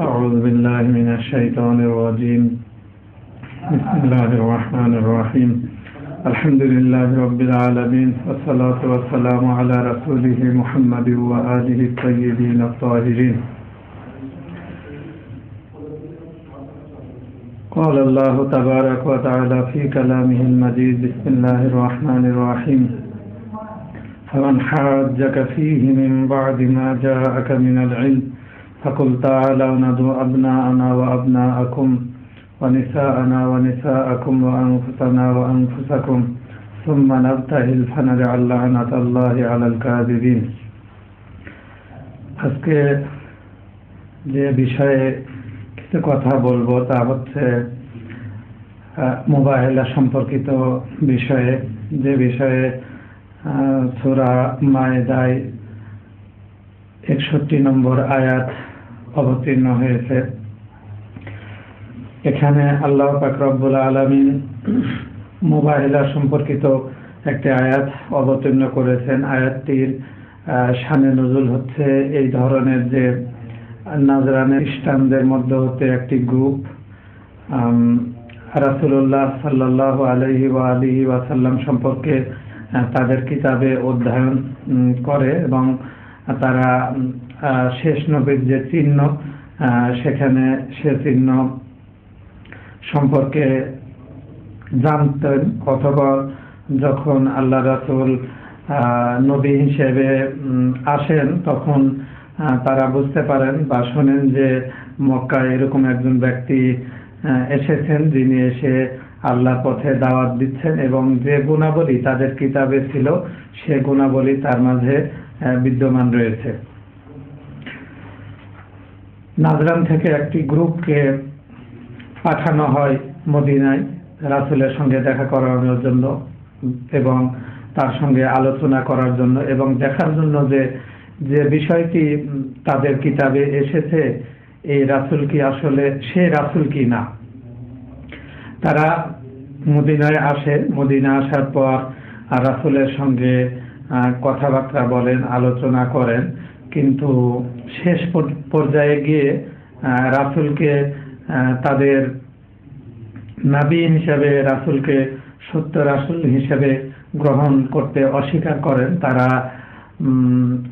أعوذ بالله من الشيطان الرجيم. بسم الله الرحمن الرحيم. الحمد لله رب العالمين والصلاة والسلام على رسوله محمد وآله الطيبين الطاهرين. قال الله تبارك وتعالى في كلامه المجيد بسم الله الرحمن الرحيم. فمن حاجك فيه من بعد ما جاءك من العلم فقل تعالوا ندعو أبناءنا وأبناءكم ونساءنا ونساءكم وأنفسنا وأنفسكم ثم نبتهل فنجعل لعنة الله على الكاذبين আজকে যে বিষয়ে কিছু কথা বলবো তা হচ্ছে মোবাইলা সম্পর্কিত বিষয়ে যে বিষয়ে সুরা মায়েদায় একষট্টি নম্বর আয়াত অবতীর্ণ হয়েছে। এখানে আল্লাহ পাকরবুল আলমিন মোবাইলা সম্পর্কিত একটি আয়াত অবতীর্ণ করেছেন। আয়াতটির শানে নজুল হচ্ছে এই ধরনের যে নাজরানের খ্রিস্টানদের মধ্যে হতে একটি গ্রুপ। রাসুল্লাহ সাল্লাহ আলহি ওয়া আলিহি ওয়াসাল্লাম সম্পর্কে তাদের কিতাবে অধ্যয়ন করে এবং তারা শেষ নবীর যে চিহ্ন সেখানে সে চিহ্ন সম্পর্কে জানতেন অথবা যখন আল্লাহ রাসুল নবী হিসেবে আসেন, তখন তারা বুঝতে পারেন বা শোনেন যে মক্কা এরকম একজন ব্যক্তি এসেছেন যিনি এসে আল্লাহ পথে দাওয়াত দিচ্ছেন এবং যে গুণাবলী তাদের কিতাবে ছিল, সে গুণাবলী তার মাঝে বিদ্যমান রয়েছে। নাজরান থেকে একটি গ্রুপকে পাঠানো হয় মদিনায় রাসুলের সঙ্গে দেখা করানোর জন্য এবং তার সঙ্গে আলোচনা করার জন্য এবং দেখার জন্য যে যে বিষয়টি তাদের কিতাবে এসেছে, এই রাসুল কি আসলে, সে রাসুল কি না? তারা মদিনায় আসে মদিনা আসার পর রাসুলের সঙ্গে কথাবার্তা বলেন, আলোচনা করেন, কিন্তু শেষ পর্যায়ে গিয়ে রাসুলকে তাদের নাবি হিসাবে, রাসুলকে সত্য রাসুল হিসাবে গ্রহণ করতে অস্বীকার করেন। তারা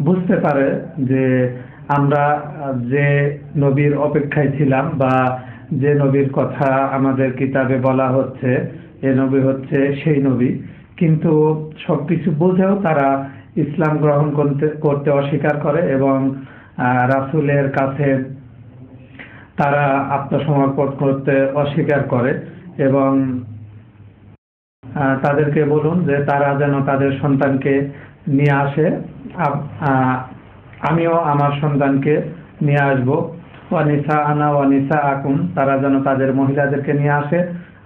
বুঝতে পারে যে আমরা যে নবীর অপেক্ষায় ছিলাম বা যে নবীর কথা আমাদের কিতাবে বলা হচ্ছে, এ নবী হচ্ছে সেই নবী। কিন্তু সবকিছু বুঝেও তারা ইসলাম গ্রহণ করতে করতে অস্বীকার করে এবং রাসুলের কাছে তারা আত্মসমর্পণ করতে অস্বীকার করে এবং তাদেরকে বলুন যে তারা যেন তাদের সন্তানকে নিয়ে আসে। আমিও আমার সন্তানকে নিয়ে আসব। ওয়ানিসা আনা ওয়ানিসা আকুম তারা যেন তাদের মহিলাদেরকে নিয়ে আসে।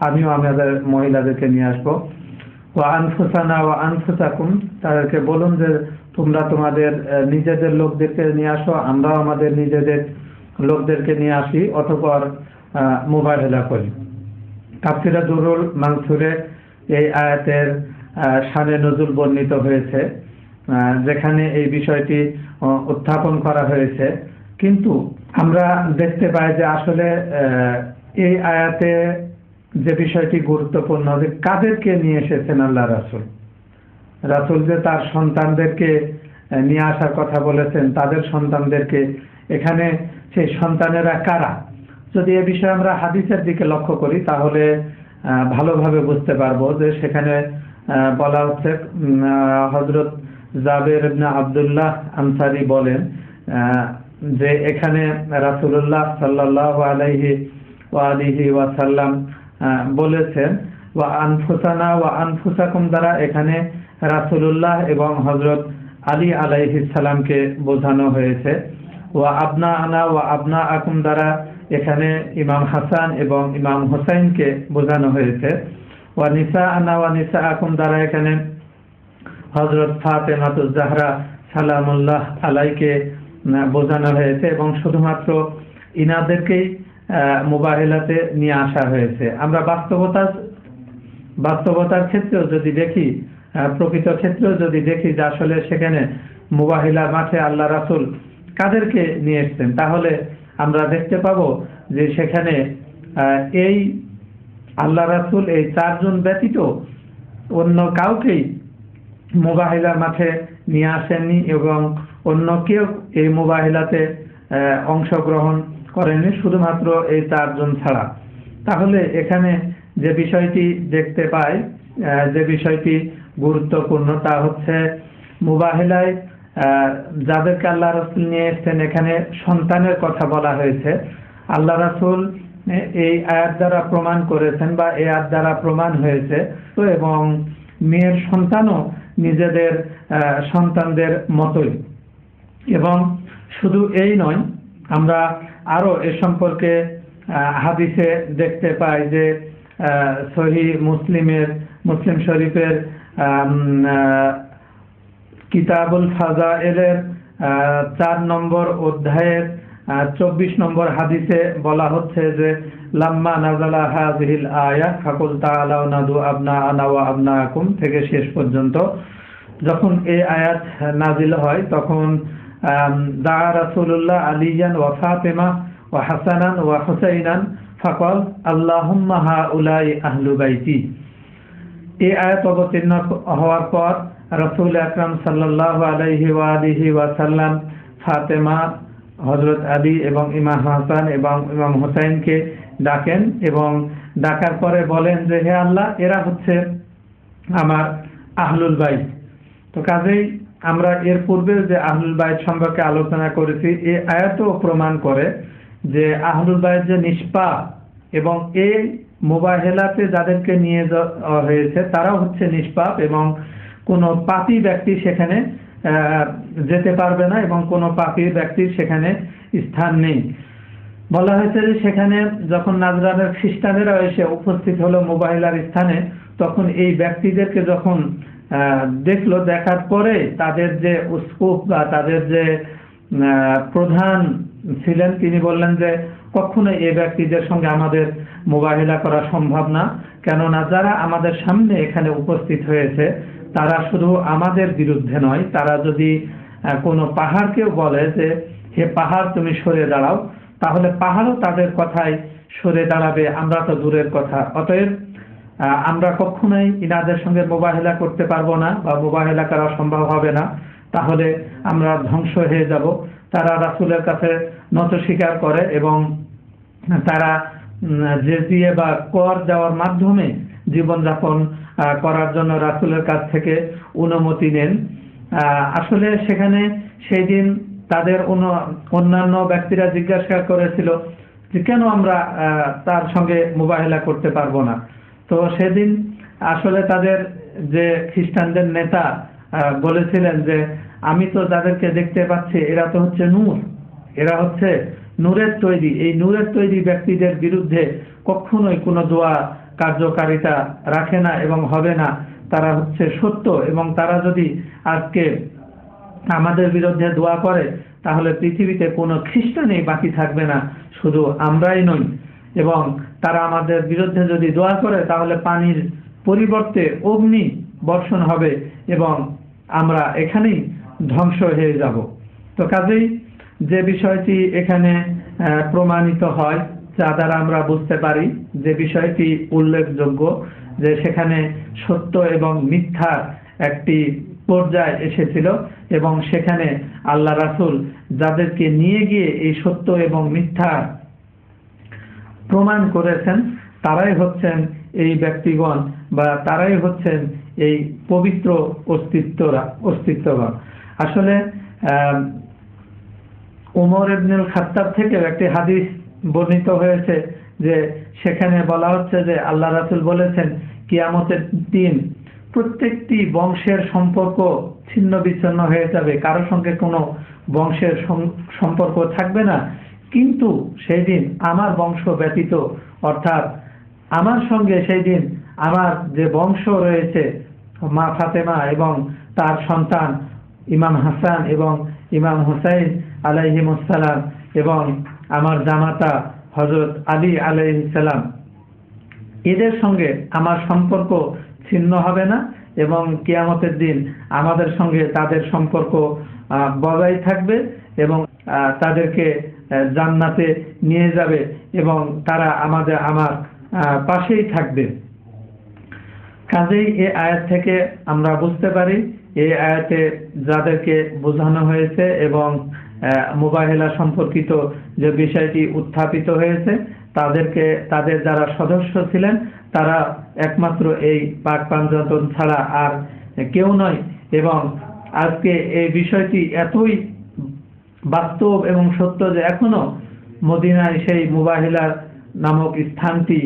আমিও আমাদের মহিলাদেরকে নিয়ে আসব। ও আনফুসানা ও আনফুসাকুম, তাদেরকে বলুন যে তোমরা তোমাদের নিজেদের লোকদেরকে নিয়ে আসো, আমরাও আমাদের নিজেদের লোকদেরকে নিয়ে আসি, অতপর মোবাইলা করি। তাফসিরা দুরুল মাংসুরে এই আয়াতের সানে নজুল বর্ণিত হয়েছে যেখানে এই বিষয়টি উত্থাপন করা হয়েছে। কিন্তু আমরা দেখতে পাই যে আসলে এই আয়াতে যে বিষয়টি গুরুত্বপূর্ণ যে কাদেরকে নিয়ে এসেছেন আল্লাহ রাসুল। রাসুল যে তার সন্তানদেরকে নিয়ে আসার কথা বলেছেন। তাদের সন্তানদেরকে। এখানে সেই সন্তানেরা কারা? যদি এ বিষয়ে আমরা হাদিসের দিকে লক্ষ্য করি, তাহলে ভালোভাবে বুঝতে পারব যে সেখানে বলা হচ্ছে হজরত জাবের আবদুল্লাহ আনসারি বলেন যে এখানে রাসুল্লাহ সাল্লাহ আলাইহি ওয়ালিহি ওয়াসাল্লাম বলেছেন, ওয়া আনফুসানা ওয়া আনফুসাকুম দ্বারা এখানে রাসুলুল্লাহ এবং হজরত আলী আলাইহি সালামকে বোঝানো হয়েছে। ওয়া আবনা আনা ওয়া আবনা আকুম দ্বারা এখানে ইমাম হাসান এবং ইমাম হোসাইনকে বোঝানো হয়েছে। ওয়া নিসা আনা ওয়া নিসা আকুম দ্বারা এখানে হজরত ফাতেমাতুজ জাহরা সালামুল্লাহ আলাইকে বোঝানো হয়েছে এবং শুধুমাত্র ইনাদেরকেই মোবাহিলাতে নিয়ে আসা হয়েছে। আমরা বাস্তবতা বাস্তবতার ক্ষেত্রেও যদি দেখি প্রকৃত ক্ষেত্রেও যদি দেখি যে আসলে সেখানে মুবাহিলা মাঠে আল্লাহ রাসুল কাদেরকে নিয়ে এসছেন, তাহলে আমরা দেখতে পাবো যে সেখানে এই আল্লাহ রাসূল, এই চারজন ব্যতীত অন্য কাউকেই মোবাহিলার মাঠে নিয়ে আসেননি এবং অন্য কেউ এই মোবাহিলাতে অংশগ্রহণ করেনি শুধুমাত্র এই চারজন ছাড়া। তাহলে এখানে যে বিষয়টি দেখতে পাই যে বিষয়টি গুরুত্বপূর্ণ। তা হচ্ছে মুবাহিলায় যাদেরকে আল্লাহ রাসূল নিয়ে এসেছেন এখানে সন্তানের কথা বলা হয়েছে। আল্লাহ রাসূল এ- এই আয়াত দ্বারা প্রমাণ করেছেন বা এই আয়াত দ্বারা প্রমাণ হয়েছে। তো এবং মেয়ের সন্তানও নিজেদের সন্তানদের মতোই। এবং শুধু এই নয়, আমরা আরও এ সম্পর্কে হাদিসে দেখতে পাই যে সহি মুসলিমের, মুসলিম শরীফের কিতাবুল ফাজাইলের আহ, চার নম্বর অধ্যায়ের চব্বিশ নম্বর হাদিসে বলা হচ্ছে যে লাম্মা নাজালা হাজিহিল আয়া ফাকুল তাআলাউ নাদু আবনা আনা ওয়া আবনাকুম থেকে শেষ পর্যন্ত। যখন এই আয়াত নাজিল হয় তখন দা রাসূলুল্লাহ আলিয়ান ওয়া ফাতেমা ওয়া হাসানান ওয়া হুসাইনান ফাকাল আল্লাহুম্মা হাউলাই আহলু বাইতি। এই আয়াত অবতীর্ণ হওয়ার পর রসুল আকরাম সাল্লাহ আলাইহি ওয়ালিহি ওয়াসাল্লাম ফাতেমা হজরত আলী এবং ইমাম হাসান এবং ইমাম হোসাইনকে ডাকেন এবং ডাকার পরে বলেন যে, হে আল্লাহ, এরা হচ্ছে আমার আহলুল বাইত। তো কাজেই আমরা এর পূর্বে যে আহলুল বাইত সম্পর্কে আলোচনা করেছি এই আয়াতও প্রমাণ করে যে আহলুল বাইত যে নিষ্পাপ এবং এই মোবাহেলাতে যাদেরকে নিয়ে যাওয়া হয়েছে, তারাও হচ্ছে নিষ্পাপ এবং কোনো পাপী ব্যক্তি সেখানে যেতে পারবে না এবং কোনো পাপী ব্যক্তির সেখানে স্থান নেই। বলা হয়েছে যে সেখানে যখন নাজরানের খ্রিস্টানেরা এসে উপস্থিত হলো মোবাইলার স্থানে, তখন এই ব্যক্তিদেরকে যখন দেখল, দেখার পরে তাদের যে উস্কুপ বা তাদের যে প্রধান ছিলেন, তিনি বললেন যে কখনো এই ব্যক্তিদের সঙ্গে আমাদের মোবাহিলা করা সম্ভব না। কেননা যারা আমাদের সামনে এখানে উপস্থিত হয়েছে, তারা শুধু আমাদের বিরুদ্ধে নয়, তারা যদি কোনো পাহাড়কেও বলে যে, হে পাহাড়, তুমি সরে দাঁড়াও। তাহলে পাহাড়ও তাদের কথায় সরে দাঁড়াবে, আমরা তো দূরের কথা। অতএব আমরা কখনোই ইনাদের সঙ্গে মোবাহেলা করতে পারব না বা মোবাহেলা করা সম্ভব হবে না। তাহলে আমরা ধ্বংস হয়ে যাব। তারা রাসুলের কাছে নত স্বীকার করে এবং তারা উম, জেজিয়ে বা কর দেওয়ার মাধ্যমে জীবনযাপন করার জন্য রাসূলের কাছ থেকে অনুমতি নেন। আসলে সেখানে সেই দিন তাদের অন্য- অন্যান্য ব্যক্তিরা জিজ্ঞাসা করেছিল যে কেন আমরা তার সঙ্গে মোবাহেলা করতে পারব না। তো সেদিন আসলে তাদের যে খ্রিস্টানদের নেতা বলেছিলেন যে আমি তো যাদেরকে দেখতে পাচ্ছি, এরা তো হচ্ছে নূর। এরা হচ্ছে নূরের তৈরি। এই নূরের তৈরি ব্যক্তিদের বিরুদ্ধে কখনোই কোনো দোয়া কার্যকারিতা রাখে না এবং হবে না। তারা হচ্ছে সত্য এবং তারা যদি আজকে আমাদের বিরুদ্ধে দোয়া করে, তাহলে পৃথিবীতে কোনো খ্রিস্টানই বাকি থাকবে না। শুধু আমরাই নই। এবং তারা আমাদের বিরুদ্ধে যদি দোয়া করে, তাহলে পানির পরিবর্তে অগ্নি বর্ষণ হবে এবং আমরা এখানেই ধ্বংস হয়ে যাব। তো কাজেই যে বিষয়টি এখানে প্রমাণিত হয়, যা দ্বারা আমরা বুঝতে পারি যে বিষয়টি উল্লেখযোগ্য, যে সেখানে সত্য এবং মিথ্যার একটি পর্যায় এসেছিল এবং সেখানে আল্লাহ রাসুল যাদেরকে নিয়ে গিয়ে এই সত্য এবং মিথ্যা প্রমাণ করেছেন, তারাই হচ্ছেন এই ব্যক্তিগণ বা তারাই হচ্ছেন এই পবিত্র অস্তিত্বরা, অস্তিত্বগণ। আসলে উমর ইবনুল খাত্তাব থেকে একটি হাদিস বর্ণিত হয়েছে যে সেখানে বলা হচ্ছে যে আল্লাহ রাসূল বলেছেন, কিয়ামতের দিন প্রত্যেকটি বংশের সম্পর্ক ছিন্ন বিচ্ছিন্ন হয়ে যাবে। কারও সঙ্গে কোনো বংশের সম্পর্ক থাকবে না। কিন্তু সেই দিন আমার বংশ ব্যতীত, অর্থাৎ আমার সঙ্গে সেই দিন আমার যে বংশ রয়েছে, মা ফাতেমা এবং তার সন্তান ইমাম হাসান এবং ইমাম হুসাইন আলাইহিমুসালাম এবং আমার জামাতা হজরত আলী আলাইহিসালাম এদের সঙ্গে আমার সম্পর্ক ছিন্ন হবে না এবং কিয়ামতের দিন আমাদের সঙ্গে তাদের সম্পর্ক বজায় থাকবে এবং তাদেরকে জান্নাতে নিয়ে যাবে এবং তারা আমাদের, আমার পাশেই থাকবে। কাজেই এই আয়াত থেকে আমরা বুঝতে পারি, এই আয়াতে যাদেরকে বোঝানো হয়েছে এবং মুবাহিলা সম্পর্কিত যে বিষয়টি উত্থাপিত হয়েছে, তাদেরকে, তাদের যারা সদস্য ছিলেন, তারা একমাত্র এই পাক পাঞ্জাতন ছাড়া আর কেউ নয় এবং আজকে এই বিষয়টি এতই বাস্তব এবং সত্য যে এখনও মদিনায় সেই মুবাহিলা নামক স্থানটি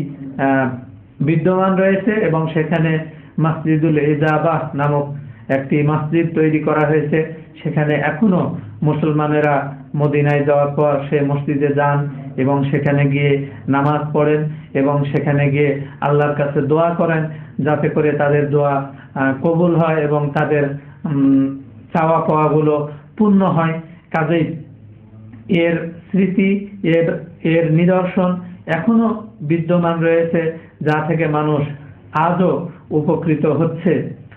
বিদ্যমান রয়েছে এবং সেখানে মসজিদুল ইজাবাহ নামক একটি মসজিদ তৈরি করা হয়েছে। সেখানে এখনও মুসলমানেরা মদিনায় যাওয়ার পর সে মসজিদে যান এবং সেখানে গিয়ে নামাজ পড়েন এবং সেখানে গিয়ে আল্লাহর কাছে দোয়া করেন যাতে করে তাদের দোয়া কবুল হয় এবং তাদের চাওয়া পাওয়াগুলো পূর্ণ হয়। কাজেই এর স্মৃতি, এর এর নিদর্শন এখনও বিদ্যমান রয়েছে, যা থেকে মানুষ আজও উপকৃত হচ্ছে।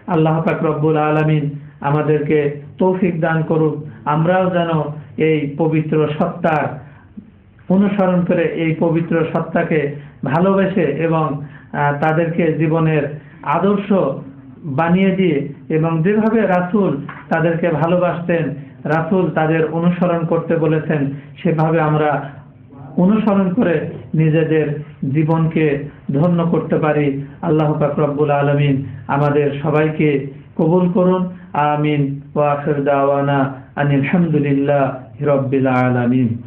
আল্লাহ পাক আলামিন আমাদেরকে তৌফিক দান করুক আমরাও যেন এই পবিত্র সত্তার অনুসরণ করে এই পবিত্র সত্তাকে ভালোবেসে এবং তাদেরকে জীবনের আদর্শ বানিয়ে দিয়ে এবং যেভাবে রাসূল তাদেরকে ভালোবাসতেন, রাসূল তাদের অনুসরণ করতে বলেছেন, সেভাবে আমরা অনুসরণ করে নিজেদের জীবনকে ধন্য করতে পারি। আল্লাহ রব্বুল আলামিন আমাদের সবাইকে কবুল করুন। আমিন। ওয়াখের দাওয়ানা আনিল হামদুলিল্লাহ রাব্বিল আলামিন।